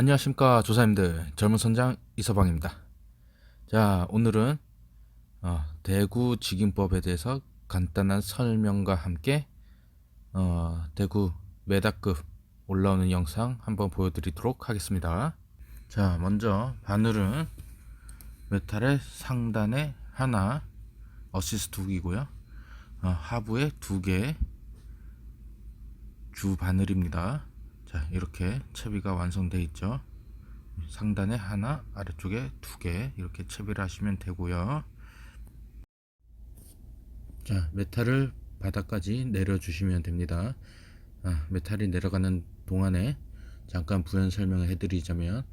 안녕하십니까 조사님들 젊은 선장 이서방입니다. 자 오늘은 어, 대구 직임법에 대해서 간단한 설명과 함께 어, 대구 메다급 올라오는 영상 한번 보여드리도록 하겠습니다. 자 먼저 바늘은 메탈의 상단에 하나 어시스트 훅이고요. 어, 하부에 두 개 주 바늘입니다. 자 이렇게 채비가 완성되어 있죠. 상단에 하나 아래쪽에 두 개 이렇게 채비를 하시면 되고요. 자 메탈을 바닥까지 내려 주시면 됩니다. 아, 메탈이 내려가는 동안에 잠깐 부연 설명을 해드리자면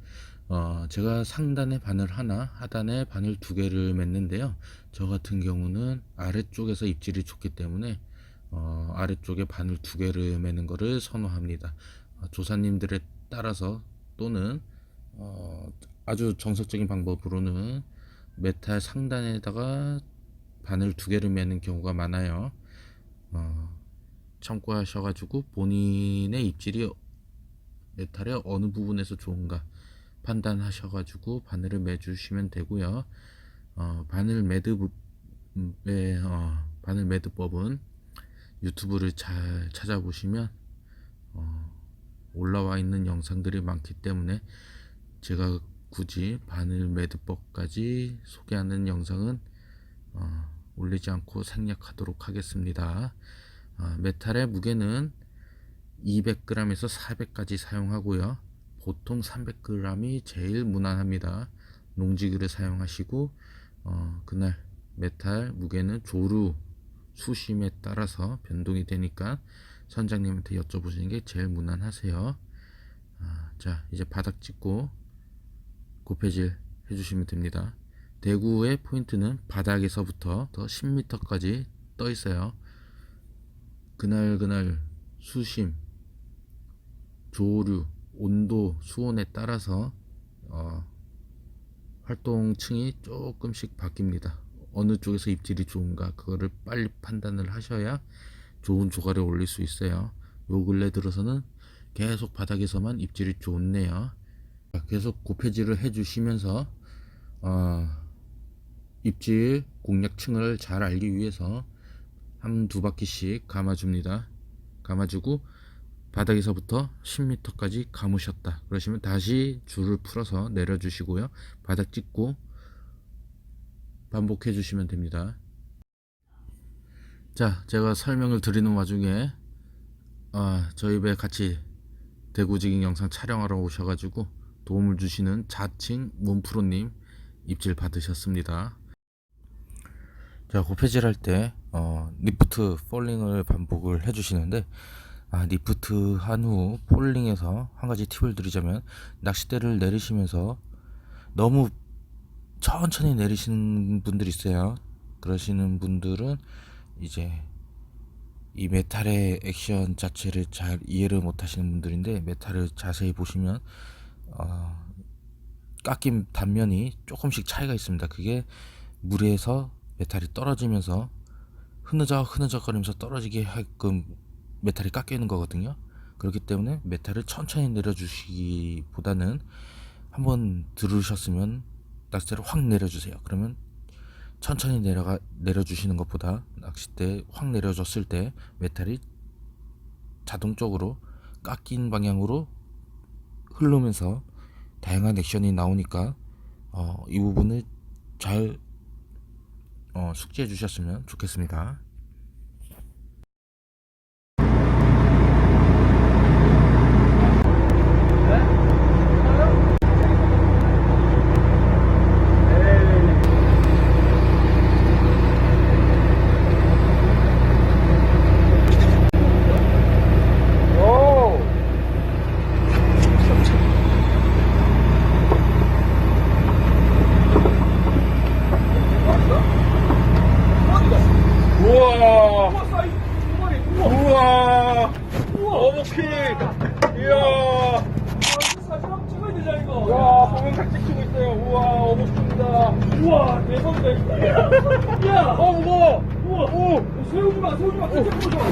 어, 제가 상단에 바늘 하나 하단에 바늘 두 개를 맸는데요. 저 같은 경우는 아래쪽에서 입질이 좋기 때문에 어, 아래쪽에 바늘 두 개를 매는 것을 선호합니다. 어, 조사님들에 따라서 또는 어, 아주 정석적인 방법으로는 메탈 상단에다가 바늘 두 개를 매는 경우가 많아요. 어, 참고하셔가지고 본인의 입질이 메탈의 어느 부분에서 좋은가 판단하셔가지고 바늘을 매주시면 되고요. 어, 바늘 매듭의 어, 바늘 매듭법은 유튜브를 잘 찾아보시면 어, 올라와 있는 영상들이 많기 때문에 제가 굳이 바늘 매듭법까지 소개하는 영상은 어, 올리지 않고 생략하도록 하겠습니다. 어, 메탈의 무게는 200g에서 400까지 사용하고요. 보통 300g이 제일 무난합니다. 농지글을 사용하시고 어, 그날 메탈 무게는 조루 수심에 따라서 변동이 되니까 선장님한테 여쭤보시는 게 제일 무난하세요. 아, 자, 이제 바닥 찍고 고패질 해주시면 됩니다. 대구의 포인트는 바닥에서부터 더 10m까지 떠 있어요. 그날 그날 수심, 조류, 온도, 수온에 따라서 어, 활동층이 조금씩 바뀝니다. 어느 쪽에서 입질이 좋은가 그거를 빨리 판단을 하셔야 좋은 조가를 올릴 수 있어요. 요 근래 들어서는 계속 바닥에서만 입질이 좋네요. 계속 고패질을 해주시면서 어, 입질 공략층을 잘 알기 위해서 한 두 바퀴씩 감아줍니다. 감아주고 바닥에서부터 10m까지 감으셨다. 그러시면 다시 줄을 풀어서 내려주시고요. 바닥 찍고 반복해 주시면 됩니다. 자, 제가 설명을 드리는 와중에 아, 저희 배 같이 대구직인 영상 촬영하러 오셔가지고 도움을 주시는 자칭 문프로님 입질 받으셨습니다. 자, 고패질 할 때, 어, 리프트 폴링을 반복을 해주시는데, 아, 리프트 한 후 폴링에서 한 가지 팁을 드리자면, 낚싯대를 내리시면서 너무 천천히 내리시는 분들이 있어요. 그러시는 분들은 이제 이 메탈의 액션 자체를 잘 이해를 못 하시는 분들인데 메탈을 자세히 보시면 어, 깎인 단면이 조금씩 차이가 있습니다. 그게 물에서 메탈이 떨어지면서 흐느적 흐느적 거리면서 떨어지게 하게끔 메탈이 깎여 있는 거거든요. 그렇기 때문에 메탈을 천천히 내려주시기보다는 한번 들으셨으면 낚싯대를 확 내려주세요. 그러면 천천히 내려가 내려주시는 것보다 낚싯대 확 내려줬을 때 메탈이 자동적으로 깎인 방향으로 흐르면서 다양한 액션이 나오니까 어, 이 부분을 잘 어, 숙지해 주셨으면 좋겠습니다. 오! 우와! 우와! 어묵피! 이야! 야, 보면 각찍 치고 있어요. 우와, 어묵입니다. 우와 대박이다 이거 야 어, 무거워! 우와 오! 세우지 마 세우지 마 진짜 세우지 마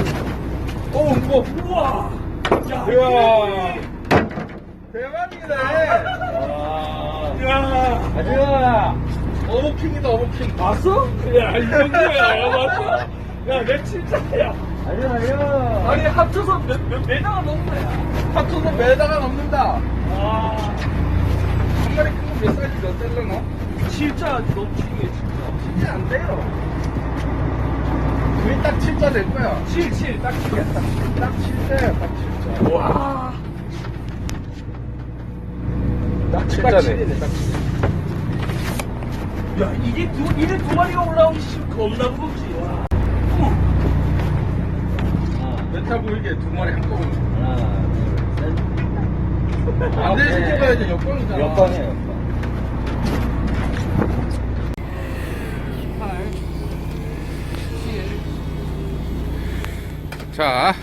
어, 무거워! 우와 야 이야! 대박이네. 야, 가자. 어묵킹이다, 어묵킹. 봤어? 야, 이 정도야. 봤어? 야, 내 진짜야. 아니야, 아니야. 아니, 합쳐서 몇, 몇 메다가 넘네. 합쳐서 매다가 넘는다. 아, 한 마리 큰거몇 사이즈 몇 될려나? 진짜 넘치게, 진짜. 진짜 안 돼요. 거의 딱 7자 될 거야. 7, 7, 딱 치겠다. 딱 7자야, 딱 7자. 와. 딱 칠자네. 7자네, 딱 7자. 야, 이게 두, 이래 두 마리가 올라오기 싫 겁나 무겁지. 와. 메타 보이게 두 마리 한꺼번에. 하나, 둘, 셋. 안 되는 게 이제 역광이잖아. 역광이에요, 역광. 자,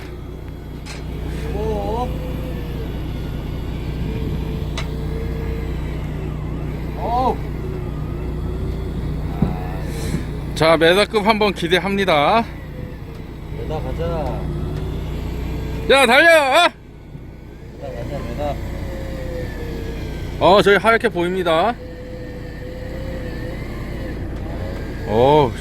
오. 오. 자 메다급 한번 기대합니다. 메다 가자. 자 달려. 메다. 어 저기 하얗게 보입니다. 어.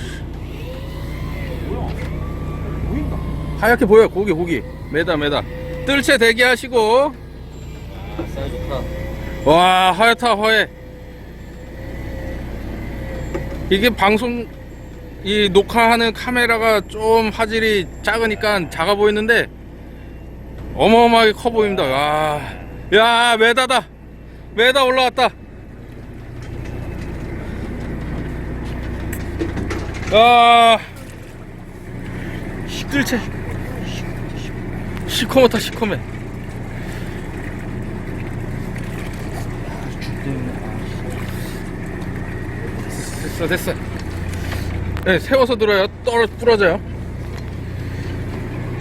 하얗게 보여 고기 고기 메다 메다 뜰채 대기하시고. 와 하얗다 허해 이게 방송 이 녹화하는 카메라가 좀 화질이 작으니까 작아 보이는데 어마어마하게 커 보입니다. 와, 야 메다다. 메다 올라왔다. 야 시끌채. 시커멓다 시커매. 됐어 됐어. 네 세워서 들어요. 떨어 부러져요.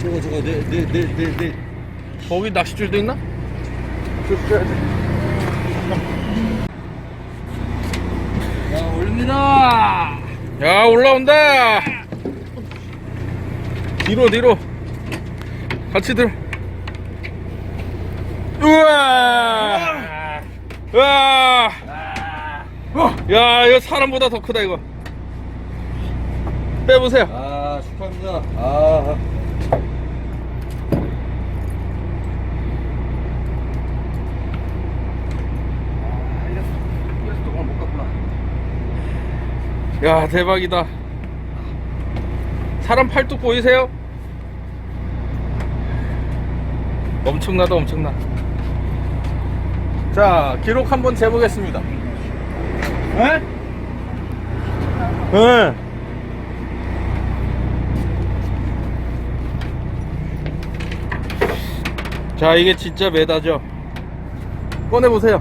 저거, 저거, 내, 내, 내, 내, 내. 거기 낚싯줄도 있나? 야, 올립니다. 야 올라온다 뒤로 뒤로 같이 들어 우와 우와 야 이거 사람보다 더 크다 이거 빼보세요 아, 축하합니다. 아. 이래서 동안 못 갔구나. 야 대박이다 사람 팔뚝 보이세요? 엄청나다 엄청나 자 기록 한번 재보겠습니다 에? 에. 자 이게 진짜 메다죠 꺼내보세요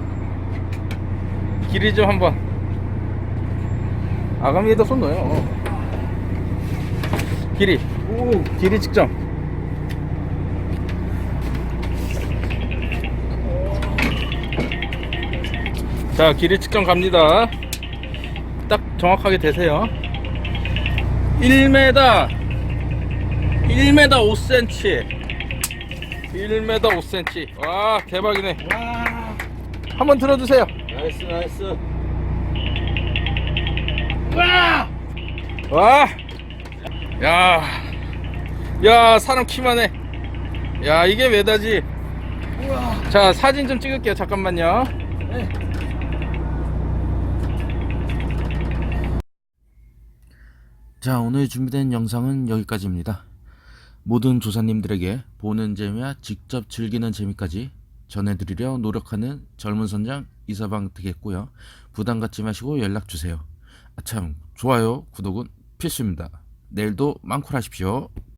길이 좀 한번 아가미에다 손 넣어요. 어. 길이. 오, 길이 측정. 자, 길이 측정 갑니다. 딱 정확하게 되세요. 1m 1m 5cm 1m 5cm 와 대박이네 와. 한번 들어주세요 나이스, 나이스. 와! 야, 야, 사람 키만 해. 야, 이게 메다지. 자, 사진 좀 찍을게요. 잠깐만요. 자, 오늘 준비된 영상은 여기까지입니다. 모든 조사님들에게 보는 재미와 직접 즐기는 재미까지 전해드리려 노력하는 젊은 선장 이서방 되겠고요. 부담 갖지 마시고 연락 주세요. 아참, 좋아요, 구독은 필수입니다. 내일도 많고 하십시오.